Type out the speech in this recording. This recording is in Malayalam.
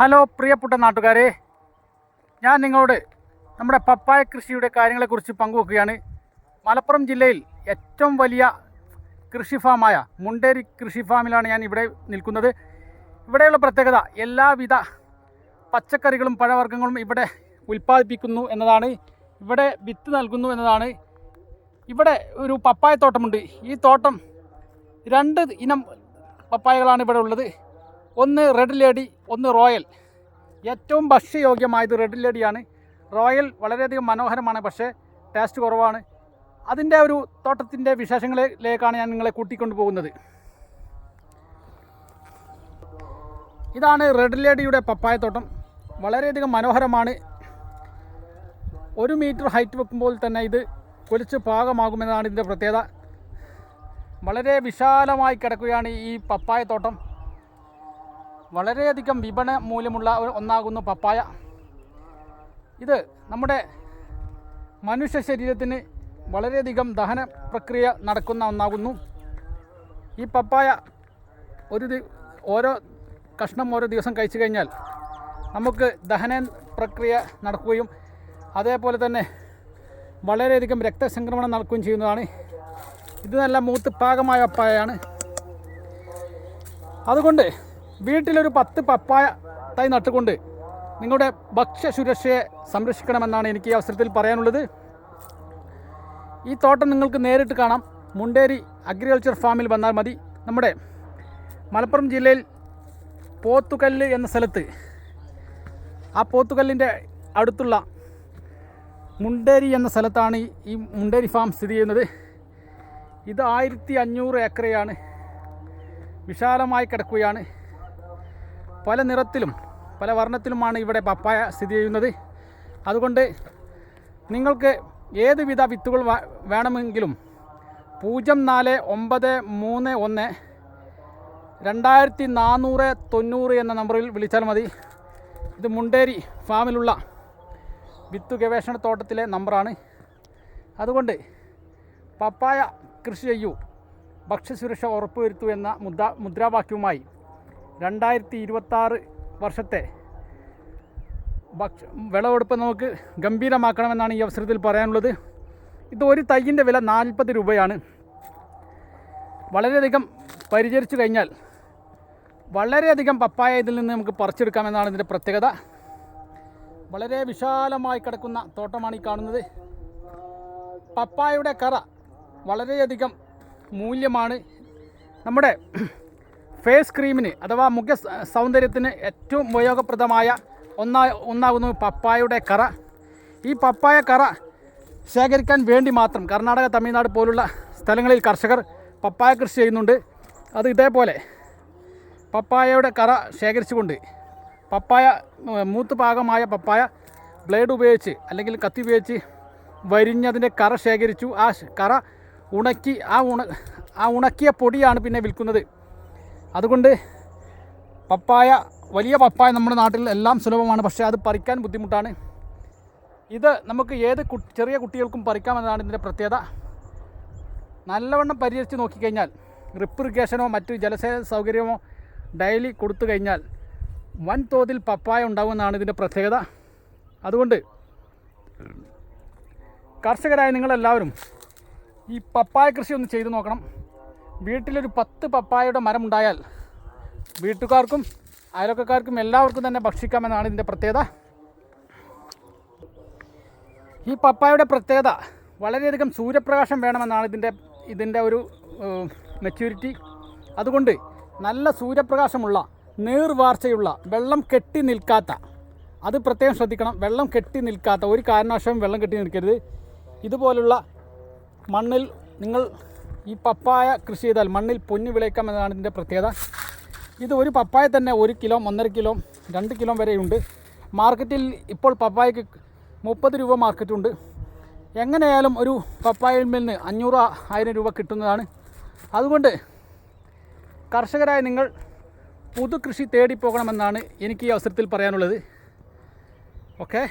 ഹലോ പ്രിയപ്പെട്ട നാട്ടുകാരെ ഞാൻ നിങ്ങളോട് നമ്മുടെ പപ്പായ കൃഷിയുടെ കാര്യങ്ങളെക്കുറിച്ച് പങ്കുവെക്കുകയാണ്. മലപ്പുറം ജില്ലയിൽ ഏറ്റവും വലിയ കൃഷി ഫാമായ മുണ്ടേരി കൃഷി ഫാമിലാണ് ഞാൻ ഇവിടെ നിൽക്കുന്നത്. ഇവിടെയുള്ള പ്രത്യേകത എല്ലാവിധ പച്ചക്കറികളും പഴവർഗങ്ങളും ഇവിടെ ഉൽപ്പാദിപ്പിക്കുന്നു എന്നതാണ്. ഇവിടെ വിത്ത് നൽകുന്നു എന്നതാണ്. ഇവിടെ ഒരു പപ്പായ തോട്ടമുണ്ട് ഈ തോട്ടം രണ്ട് ഇനം പപ്പായകളാണ് ഇവിടെ ഉള്ളത്. ഒന്ന് റെഡ് ലേഡി ഒന്ന് റോയൽ. ഏറ്റവും ഭക്ഷ്യയോഗ്യമായത് റെഡ് ലേഡിയാണ്. റോയൽ വളരെയധികം മനോഹരമാണ് പക്ഷേ ടേസ്റ്റ് കുറവാണ്. അതിന്റെ ഒരു തോട്ടത്തിന്റെ വിശേഷങ്ങളിലേക്കാണ് ഞാൻ നിങ്ങളെ കൂട്ടിക്കൊണ്ടു പോകുന്നത്. ഇതാണ് റെഡ് ലേഡിയുടെ പപ്പായത്തോട്ടം വളരെയധികം മനോഹരമാണ്. ഒരു മീറ്റർ ഹൈറ്റ് വെക്കുമ്പോൾ തന്നെ ഇത് കൊലിച്ച് പാകമാകുമെന്നാണ് ഇതിന്റെ പ്രത്യേകത. വളരെ വിശാലമായി കിടക്കുകയാണ് ഈ പപ്പായ തോട്ടം. വളരെയധികം വിപണ മൂല്യമുള്ള ഒന്നാകുന്നു പപ്പായ. ഇത് നമ്മുടെ മനുഷ്യ ശരീരത്തിന് വളരെയധികം ദഹന പ്രക്രിയ നടക്കുന്ന ഒന്നാകുന്നു. ഈ പപ്പായ ഒരു ഓരോ കഷ്ണം ഓരോ ദിവസം കഴിച്ചു കഴിഞ്ഞാൽ നമുക്ക് ദഹന പ്രക്രിയ നടക്കുകയും അതേപോലെ തന്നെ വളരെയധികം രക്തസംക്രമണം നടക്കുകയും ചെയ്യുന്നതാണ്. ഇത് നല്ല മൂത്ത് പാകമായ പപ്പായയാണ്. അതുകൊണ്ട് വീട്ടിലൊരു പത്ത് പപ്പായ തൈ നട്ടുകൊണ്ട് നിങ്ങളുടെ ഭക്ഷ്യസുരക്ഷയെ സംരക്ഷിക്കണമെന്നാണ് എനിക്ക് ഈ അവസരത്തിൽ പറയാനുള്ളത്. ഈ തോട്ടം നിങ്ങൾക്ക് നേരിട്ട് കാണാം. മുണ്ടേരി അഗ്രികൾച്ചർ ഫാമിൽ വന്നാൽ മതി. നമ്മുടെ മലപ്പുറം ജില്ലയിൽ പോത്തുകല്ല് എന്ന സ്ഥലത്ത് ആ പോത്തുകല്ലിന്റെ അടുത്തുള്ള മുണ്ടേരി എന്ന സ്ഥലത്താണ് ഈ- മുണ്ടേരി ഫാം സ്ഥിതി ചെയ്യുന്നത്. ഇത് ആയിരത്തി അഞ്ഞൂറ് ഏക്കറയാണ്. വിശാലമായി കിടക്കുകയാണ്. പല നിറത്തിലും പല വർണത്തിലുമാണ് ഇവിടെ പപ്പായ സ്ഥിതി ചെയ്യുന്നത്. അതുകൊണ്ട് നിങ്ങൾക്ക് ഏതുവിധ വിത്തുകൾ വേണമെങ്കിലും പൂജ്യം നാല് ഒമ്പത് മൂന്ന് ഒന്ന് രണ്ടായിരത്തി നാനൂറ് തൊണ്ണൂറ് എന്ന നമ്പറിൽ വിളിച്ചാൽ മതി. ഇത് മുണ്ടേരി ഫാമിലുള്ള വിത്ത് ഗവേഷണ തോട്ടത്തിലെ നമ്പറാണ്. അതുകൊണ്ട് പപ്പായ കൃഷി ചെയ്യൂ ഭക്ഷ്യസുരക്ഷ ഉറപ്പുവരുത്തൂ എന്ന മുദ്ര മുദ്രാവാക്യവുമായി രണ്ടായിരത്തി ഇരുപത്താറ് വർഷത്തെ ഭക്ഷ വിളവെടുപ്പ് നമുക്ക് ഗംഭീരമാക്കണമെന്നാണ് ഈ അവസരത്തിൽ പറയാനുള്ളത്. ഇത് ഒരു തൈയിന്റെ വില നാൽപ്പത് രൂപയാണ്. വളരെയധികം പരിചരിച്ചു കഴിഞ്ഞാൽ വളരെയധികം പപ്പായ ഇതിൽ നിന്ന് നമുക്ക് പറിച്ചെടുക്കാമെന്നാണ് ഇതിന്റെ പ്രത്യേകത. വളരെ വിശാലമായി കിടക്കുന്ന തോട്ടമാണ് ഈ കാണുന്നത്. പപ്പായയുടെ കറ വളരെയധികം മൂല്യമാണ്. നമ്മുടെ ഫേസ് ക്രീമിന് അഥവാ മുഖ സൗന്ദര്യത്തിന് ഏറ്റവും ഉപയോഗപ്രദമായ ഒന്നാ ഒന്നാകുന്നു പപ്പായയുടെ കറ. ഈ പപ്പായ കറ ശേഖരിക്കാൻ വേണ്ടി മാത്രം കർണാടക തമിഴ്നാട് പോലുള്ള സ്ഥലങ്ങളിൽ കർഷകർ പപ്പായ കൃഷി ചെയ്യുന്നുണ്ട്. അത് ഇതേപോലെ പപ്പായയുടെ കറ ശേഖരിച്ചുകൊണ്ട് പപ്പായ മൂത്ത് പാകമായ പപ്പായ ബ്ലേഡ് ഉപയോഗിച്ച് അല്ലെങ്കിൽ കത്തി ഉപയോഗിച്ച് വരിഞ്ഞതിന്റെ കറ ശേഖരിച്ചു. ആ കറ ഉണക്കി ആ ഉണ ആ ഉണക്കിയ പൊടിയാണ് പിന്നെ വിൽക്കുന്നത്. അതുകൊണ്ട് പപ്പായ വലിയ പപ്പായ നമ്മുടെ നാട്ടിൽ എല്ലാം സുലഭമാണ്. പക്ഷേ അത് പറിക്കാൻ ബുദ്ധിമുട്ടാണ്. ഇത് നമുക്ക് ഏത് ചെറിയ കുട്ടികൾക്കും പറിക്കാമെന്നതാണ് ഇതിന്റെ പ്രത്യേകത. നല്ലവണ്ണം പരിഹരിച്ച് നോക്കിക്കഴിഞ്ഞാൽ റിപ്രിഗേഷനോ മറ്റു ജലസേചന സൗകര്യമോ ഡെയിലി കൊടുത്തു കഴിഞ്ഞാൽ വൻതോതിൽ പപ്പായ ഉണ്ടാകുമെന്നാണ് ഇതിന്റെ പ്രത്യേകത. അതുകൊണ്ട് കർഷകരായ നിങ്ങളെല്ലാവരും ഈ പപ്പായ കൃഷി ഒന്ന് ചെയ്തു നോക്കണം. വീട്ടിലൊരു പത്ത് പപ്പായയുടെ മരം ഉണ്ടായാൽ വീട്ടുകാർക്കും അയലക്കാർക്കും എല്ലാവർക്കും തന്നെ ഭക്ഷിക്കാമെന്നാണ് ഇതിന്റെ പ്രത്യേകത. ഈ പപ്പായയുടെ പ്രത്യേകത വളരെയധികം സൂര്യപ്രകാശം വേണമെന്നാണ് ഇതിന്റെ ഇതിന്റെ ഒരു മെച്യൂരിറ്റി അതുകൊണ്ട് നല്ല സൂര്യപ്രകാശമുള്ള നീർവാർച്ചയുള്ള വെള്ളം കെട്ടി നിൽക്കാത്ത അത് പ്രത്യേകം ശ്രദ്ധിക്കണം. വെള്ളം കെട്ടി നിൽക്കാത്ത ഒരു കാരണവശവും വെള്ളം കെട്ടി നിൽക്കരുത്. ഇതുപോലുള്ള മണ്ണിൽ നിങ്ങൾ ഈ പപ്പായ കൃഷി ചെയ്താൽ മണ്ണിൽ പൊന്നു വിളയിക്കാം എന്നതാണ് ഇതിന്റെ പ്രത്യേകത. ഇത് ഒരു പപ്പായ തന്നെ ഒരു കിലോ ഒന്നര കിലോ രണ്ട് കിലോ വരെയുണ്ട്. മാർക്കറ്റിൽ ഇപ്പോൾ പപ്പായക്ക് മുപ്പത് രൂപ മാർക്കറ്റുണ്ട്. എങ്ങനെയായാലും ഒരു പപ്പായയിൽ നിന്ന് അഞ്ഞൂറ് ആയിരം രൂപ കിട്ടുന്നതാണ്. അതുകൊണ്ട് കർഷകരായ നിങ്ങൾ പുതുകൃഷി കൃഷി തേടി പോകണമെന്നാണ് എനിക്ക് ഈ അവസരത്തിൽ പറയാനുള്ളത്. ഓക്കെ?